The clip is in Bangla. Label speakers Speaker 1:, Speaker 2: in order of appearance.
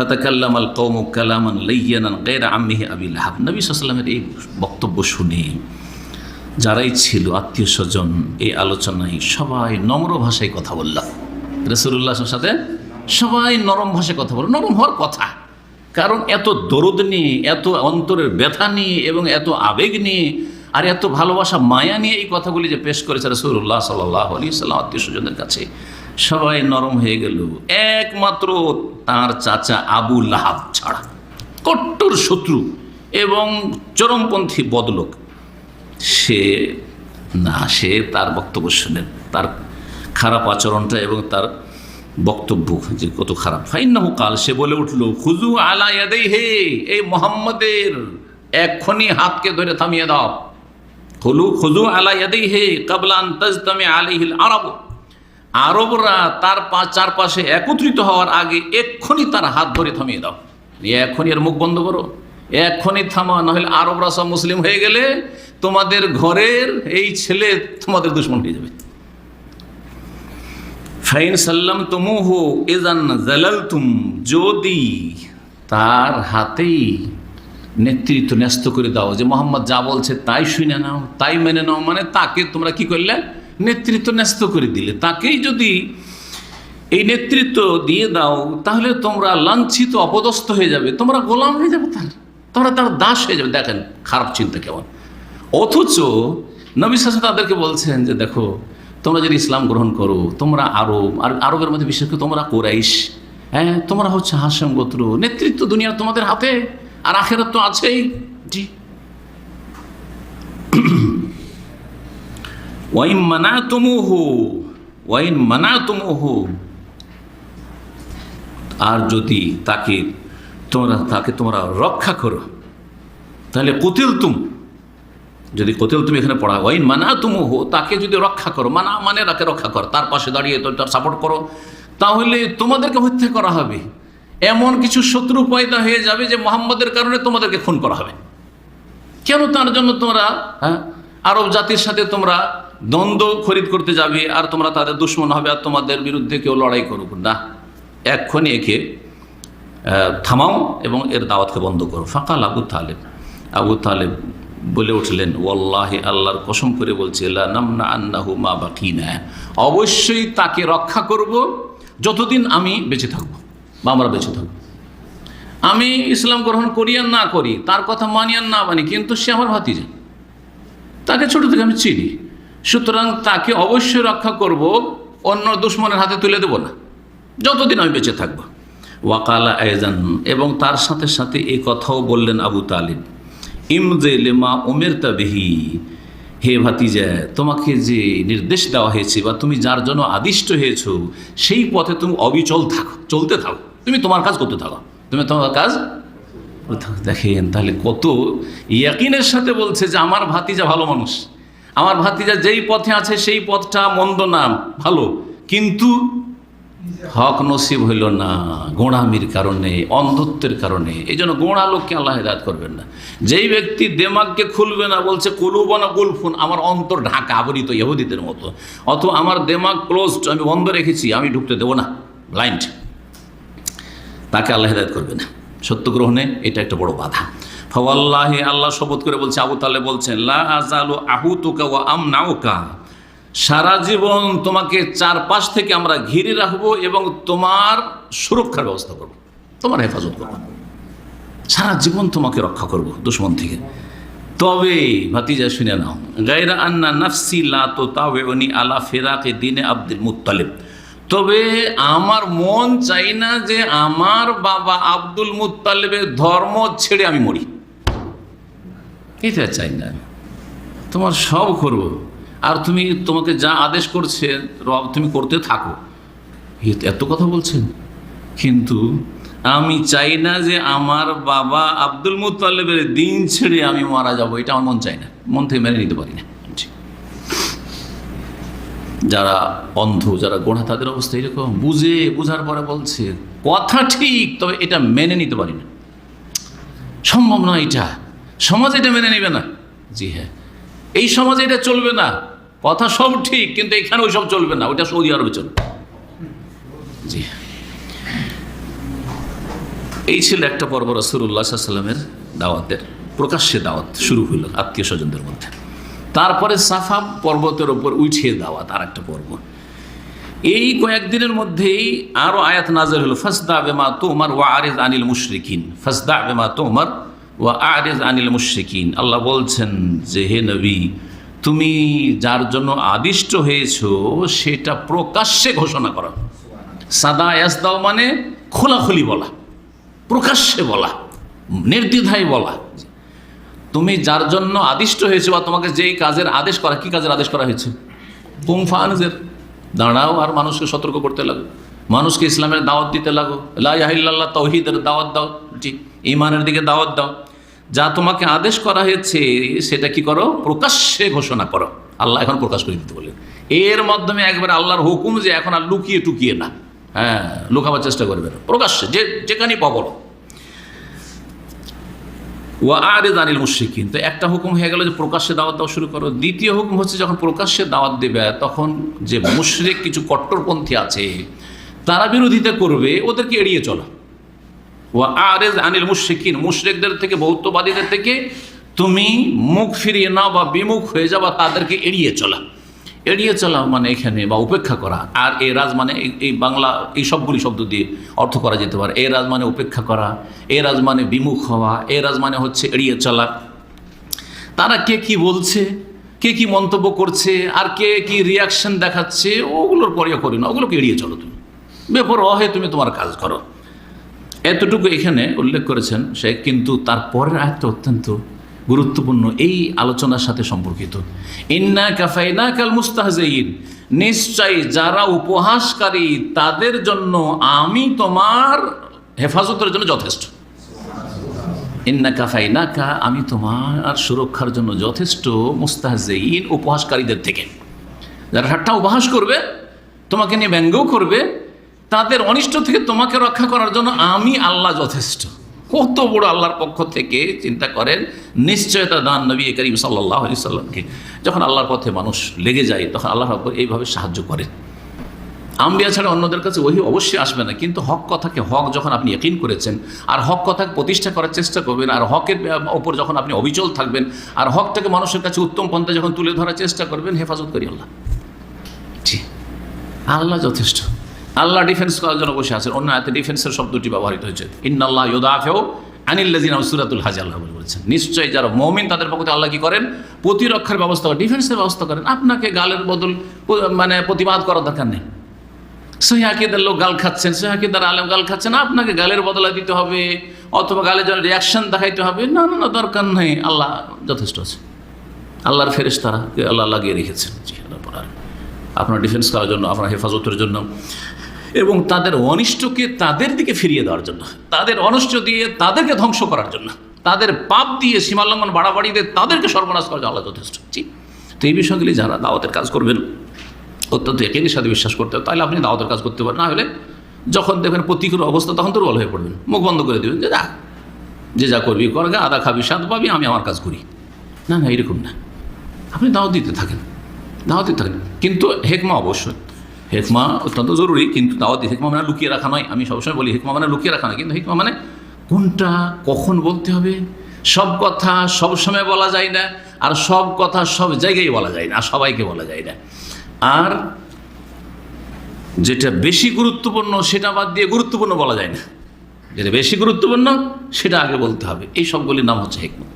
Speaker 1: ফাতাকাল্লাম আল কৌম কালামান লাইয়ানান গের আম্মিহি আবিল হাব নবী সাল্লামের এই বক্তব্য শুনে যারাই ছিল আত্মীয় স্বজন এই আলোচনায় সবাই নম্র ভাষায় কথা বললাম। রসুল্লাহর সাথে সবাই নরম ভাষায় কথা বলল। নরম হওয়ার কথা। কারণ এত দরদ নিয়ে, এত অন্তরের ব্যথা নিয়ে এবং এত আবেগ নিয়ে আর এত ভালোবাসা, মায়া নিয়ে এই কথাগুলি যে পেশ করেছে রসুল্লাহ সাল্লাহ আলী সাল্লাম আত্মীয় স্বজনের কাছে। সবাই নরম হয়ে গেল। একমাত্র তার চাচা আবু লাহাব ছাড়া। কট্টর শত্রু এবং চরমপন্থী বদলোক। সে না, সে তার বক্তব্য শুনেন। তার খারাপ আচরণটা এবং তার বক্তব্য যে কত খারাপ। ফাইন্নাহু কাল সে বলে উঠল খুজু আলা হে এই মোহাম্মদের, এক্ষুনি হাতকে ধরে থামিয়ে দাও। হলু খুজু আলা হে কাবলান তাজতামে আলাইহিল আরব। আরবরা তার চারপাশে একত্রিত হওয়ার আগে এক্ষুনি তার হাত ধরে থামিয়ে দাও। এক্ষুনি এর মুখ বন্ধ করো। এক্ষুনি থামা, নাহলে আরবরা সব মুসলিম হয়ে গেলে তোমাদের ঘরের এই ছেলে তোমাদের দুশ্মন হয়ে যাবে। ফাইন সাল্লাম তুমুহু এজান জালালতুম, যদি তার হাতেই নেতৃত্ব ন্যস্ত করে দাও যে, মোহাম্মদ যা বলছে তাই শুনে নাও, তাই মেনে নাও। মানে তাকে তোমরা কি করলে? নেতৃত্ব ন্যস্ত করে দিলে। তাকেই যদি এই নেতৃত্ব দিয়ে দাও, তাহলে তোমরা লাঞ্ছিত, অপদস্থ হয়ে যাবে। তোমরা গোলাম হয়ে যাবে তার তোমরা তার দাস হয়ে যাবে। দেখেন, খারাপ চিন্তা কেমন? অথচ নবী শাসন তাদেরকে বলছেন যে, দেখো, তোমরা যদি ইসলাম গ্রহণ করো, তোমরা আরব, আর আরবের মধ্যে বিশেষ করে তোমরা কোরাইশ হ্যাঁ তোমরা হচ্ছে হাসম গোত্র, নেতৃত্ব দুনিয়ার তোমাদের হাতে, আর আখেরাত তো আছেই। জি। ওয়াইন মানা তুমুহু ওয়াইন মানা তুমুহু আর যদি তাকে তোমরা তাকে তোমরা রক্ষা করো, তাহলে কুতিল তুম যদি কোতেল তুমি এখানে পড়া, ওয়াইন মানা তুমু হো তাকে যদি রক্ষা করো, মানা মানে তাকে রক্ষা করো, তার পাশে দাঁড়িয়ে তো তার সাপোর্ট করো, তাহলে তোমাদেরকে হত্যা করা হবে। এমন কিছু শত্রু পয়দা হয়ে যাবে যে মোহাম্মদের কারণে তোমাদেরকে খুন করা হবে। কেন তার জন্য তোমরা হ্যাঁ আরব জাতির সাথে তোমরা দ্বন্দ্ব খরিদ করতে যাবে আর তোমরা তাদের দুশ্মন হবে আর তোমাদের বিরুদ্ধে কেউ লড়াই করুক না। এক্ষণি একে থামাও এবং এর দাওয়াতকে বন্ধ করো। ফাঁকাল আবু তালেব। আবু তালেব বলে উঠলেন, ওয়াল্লাহি আল্লাহর কসম করে বলছে মা বাকিনা। অবশ্যই তাকে রক্ষা করব যতদিন আমি বেঁচে থাকব, বা আমরা বেঁচে থাকব। আমি ইসলাম গ্রহণ করি আর না করি, তার কথা মানি আর না মানি, কিন্তু সে আমার ভাতিজা। তাকে ছোট থেকে আমি চিনি। সুতরাং তাকে অবশ্যই রক্ষা করব, অন্য দুশ্মনের হাতে তুলে দেব না। যতদিন আমি বেঁচে থাকব। ওয়াকালা আয়জান এবং তার সাথে সাথে এই কথাও বললেন আবু তালিব, ইমজে লেমা ওমের তাবিহি হে ভাতিজা, তোমাকে যে নির্দেশ দেওয়া হয়েছে বা তুমি যার জন্য আদিষ্ট হয়েছো, সেই পথে তুমি অবিচল থাকো, চলতে থাকো। তুমি তোমার কাজ করতে থাকো। তুমি তোমার কাজ দেখেন, তাহলে কত ইয়াকিনের সাথে বলছে যে, আমার ভাতিজা ভালো মানুষ। আমার ভাতিজা যেই পথে আছে সেই পথটা মন্দ না ভালো। কিন্তু হক নসিব হইল না, গোড়ামির কারণে, অন্ধত্বের কারণে। এই জন্য গোড়া লোককে আল্লাহ হেদায়ত করবেন না। যেই ব্যক্তি দেমাগকে খুলবে না, বলছে, কলুব না গুলফুন আমার অন্তর ঢাকা, আবরিত ইহুদিদের মতো। অত আমার দেমাগ ক্লোজড আমি বন্ধ রেখেছি, আমি ঢুকতে দেবো না ব্লাইন্ড তাকে আল্লাহ হেদায়ত করবে না। সত্য গ্রহণে এটা একটা বড় বাধা। ফওয়াল্লাহি, আল্লাহ শপথ করে বলছে, আবু তালে বলছেন, লা আজালু আহু তোকা ও আম নাওকা সারা জীবন তোমাকে চারপাশ থেকে আমরা ঘিরে রাখব এবং তোমার সুরক্ষার ব্যবস্থা করব, তোমার হেফাজত করব। সারা জীবন তোমাকে রক্ষা করব দুশ্মন থেকে। তবে, ভাতিজা, শুনে নাও। গায়রা আন্না নাফসি লা তো আলা ফেরাকে দিনে আব্দুল মুত্তালিব। তবে আমার মন চাই না যে আমার বাবা আব্দুল মুত্তালিবের ধর্ম ছেড়ে আমি মরি। এটা চাই না। তোমার সব করব। আর তুমি তোমাকে যা আদেশ করছে, রব, তুমি করতে থাকো। এত কথা বলছেন। কিন্তু আমি চাই না যে আমার বাবা আব্দুল মুতালেবের দিন ছেড়ে আমি মারা যাব। এটা আমার মন চাই না। মন থেকে মেনে নিতে পারি না। যারা অন্ধ, যারা গোড়া, তাদের অবস্থা এরকম। বুঝে, বুঝার পরে বলছে, কথা ঠিক, তবে এটা মেনে নিতে পারি না। সম্ভব নয় এটা। সমাজ এটা মেনে নেবে না। জি হ্যাঁ। এই সমাজে এটা চলবে না। কথা সব ঠিক, কিন্তু এখানে ওই সব চলবে না। ওইটা সৌদি আরবে চলবে। জি এই ছিল একটা পর্ব রসুল্লাহ সাল্লামের দাওয়াতের প্রকাশ্যে দাওয়াত শুরু হইল আত্মীয় স্বজনদের মধ্যে। তারপরে সাফা পর্বতের ওপর উঠিয়ে দাওয়াত আর একটা পর্ব। এই কয়েকদিনের মধ্যেই আরও আয়াত নাজর হলো ফসদা বেমা তোমার ওয়া আরেজ আনিল মুশরিকিন। ফসদা বেমা তোমার ওয়া আরেজ আনিল মুশরিকিন। আল্লাহ বলছেন যে, হে নবী, তুমি যার জন্য আদিষ্ট হয়েছো, সেটা প্রকাশ্যে ঘোষণা করো। সাদা ইয়াসদাও মানে খোলাখুলি বলা, প্রকাশ্যে বলা, নির্দ্বিধায় বলা। তুমি যার জন্য আদিষ্ট হয়েছে বা তোমাকে যেই কাজের আদেশ করা, কি কাজের আদেশ করা হয়েছে? কুমফানজের দাঁড়াও আর মানুষকে সতর্ক করতে লাগো। মানুষকে ইসলামের দাওয়াত দিতে লাগো। লাহিল্লাহ তৌহিদের দাওয়াত দাও। জি ইমানের দিকে দাওয়াত দাও। যা তোমাকে আদেশ করা হয়েছে, সেটা কি করো? প্রকাশ্যে ঘোষণা করো। আল্লাহ এখন প্রকাশ করে দিতে বলে এর মাধ্যমে একবার আল্লাহর হুকুম যে এখন আর লুকিয়ে টুকিয়ে না। হ্যাঁ লুকাবার চেষ্টা করবে না। প্রকাশ্যে, যে যেখানেই পাবো। ওয়া আরে দানিল মুশরিকিন। তো একটা হুকুম হয়ে গেল যে প্রকাশ্যে দাওয়াত দেওয়া শুরু করো। দ্বিতীয় হুকুম হচ্ছে যখন প্রকাশ্যে দাওয়াত দেবে, তখন যে মুশরিক কিছু কট্টরপন্থী আছে, তারা বিরোধিতা করবে, ওদেরকে এড়িয়ে চলো। ওয়া আরেজ আনিল মুশরিকিন, মুশরিকদের থেকে, বৌদ্ধবাদীদের থেকে তুমি মুখ ফিরিয়ে নাও বা বিমুখ হয়ে যাও বা তাদেরকে এড়িয়ে চলা। এড়িয়ে চলা মানে এখানে বা উপেক্ষা করা। আর এ রাজ মানে এই- বাংলা, এই সবগুলি শব্দ দিয়ে অর্থ করা যেতে পারে। এ রাজ মানে উপেক্ষা করা, এ রাজ মানে বিমুখ হওয়া, এ রাজ মানে হচ্ছে এড়িয়ে চলা। তারা কে কি বলছে, কে কি মন্তব্য করছে, আর কে কি রিয়াকশন দেখাচ্ছে, ওগুলোর পরে করি না, ওগুলোকে এড়িয়ে চলো তুমি। বেপর অহে তুমি তোমার কাজ করো। এতটুকু এখানে উল্লেখ করেছেন সে কিন্তু তার পরের আয়ত্ত অত্যন্ত গুরুত্বপূর্ণ, এই আলোচনার সাথে সম্পর্কিত। ইন্না কাফাইনা কাল মুস্তাহজাইন নিশ্চয়ই যারা উপহাসকারী, তাদের জন্য আমি তোমার হেফাজতের জন্য যথেষ্ট। ইন্না কাফাইনা কা আমি তোমার সুরক্ষার জন্য যথেষ্ট মুস্তাহজাইন, উপহাসকারীদের থেকে। যারা ঠাট্টা উপহাস করবে, তোমাকে নিয়ে ব্যঙ্গও করবে তাদের অনিষ্ট থেকে তোমাকে রক্ষা করার জন্য আমি আল্লাহ যথেষ্ট। কত বড় আল্লাহর পক্ষ থেকে চিন্তা করেন, নিশ্চয়তা দান নবী করিম সাল্লাহ সাল্লামকে যখন আল্লাহর পথে মানুষ লেগে যায়, তখন আল্লাহ এইভাবে সাহায্য করেন। আম্বিয়া ছাড়া অন্যদের কাছে ওহি অবশ্যই আসবে না, কিন্তু হক কথাকে হক যখন আপনি একিন করেছেন, আর হক কথাকে প্রতিষ্ঠা করার চেষ্টা করবেন, আর হকের ওপর যখন আপনি অবিচল থাকবেন, আর হকটাকে মানুষের কাছে উত্তম পন্থা যখন তুলে ধরার চেষ্টা করবেন, হেফাজত করি আল্লাহ। জি, আল্লাহ যথেষ্ট। আল্লাহ ডিফেন্স করার জন্য বসে আছেন। অন্য হাতে ডিফেন্সের শব্দটি ব্যবহৃত হয়েছে। ইন্নাল্লাহ ইউদাফেও আনিল্লাজিন সুরাতুল হাজ, আল্লাহ বলেছেন। নিশ্চয়ই যারা মমিন, তাদের পক্ষে আল্লাহ কি করেন? প্রতিরক্ষার ব্যবস্থা করেন ডিফেন্সের ব্যবস্থা করেন। আপনাকে গালের বদল মানে প্রতিবাদ করার দরকার নেই। সহিদের লোক গাল খাচ্ছেন সহিদার আলেম গাল খাচ্ছেন, আপনাকে গালের বদলা দিতে হবে, অথবা গালের জন্য রিয়াকশন দেখাইতে হবে। না না না, দরকার নেই। আল্লাহ যথেষ্ট আছে। আল্লাহর ফেরেস তারা আল্লাহ লাগিয়ে রেখেছেন। আপনার ডিফেন্স করার জন্য, আপনার হেফাজতের জন্য। এবং তাদের অনিষ্টকে তাদের দিকে ফিরিয়ে দেওয়ার জন্য, তাদের অনিষ্ট দিয়ে তাদেরকে ধ্বংস করার জন্য, তাদের পাপ দিয়ে সীমালঙ্ঘন বাড়াবাড়ি দিয়ে তাদেরকে সর্বনাশ করার জন্য আল্লাহ যথেষ্ট। জি। তো এই বিষয়গুলি যারা দাওয়াতের কাজ করবেন, অত্যন্ত একের সাথে বিশ্বাস করতে হবে, তাহলে আপনি দাওয়াতের কাজ করতে পারেন। না হলে যখন দেখবেন প্রতিকূল অবস্থা, তখন দুর্বল হয়ে পড়বেন, মুখ বন্ধ করে দেবেন, যে যা যে যা করবি করগে আদা খাবি, স্বাদ পাবি, আমি আমার কাজ করি। না না এরকম না। আপনি দাওয়াত দিতে থাকেন, দাওয়াত দিতে থাকেন। কিন্তু হেকমা অবশ্যই। হেকমা অত্যন্ত জরুরি, কিন্তু দাওয়াত হেকমা মানে লুকিয়ে রাখা নয়। আমি সবসময় বলি হেকমা মানে লুকিয়ে রাখা নয়, কিন্তু হেকমা মানে কোনটা কখন বলতে হবে? সব কথা সব সময় বলা যায় না, আর সব কথা সব জায়গায় বলা যায় না সবাইকে বলা যায় না। আর যেটা বেশি গুরুত্বপূর্ণ, সেটা বাদ দিয়ে গুরুত্বপূর্ণ বলা যায় না। যেটা বেশি গুরুত্বপূর্ণ, সেটা আগে বলতে হবে। এই সবগুলির নাম হচ্ছে হেকমত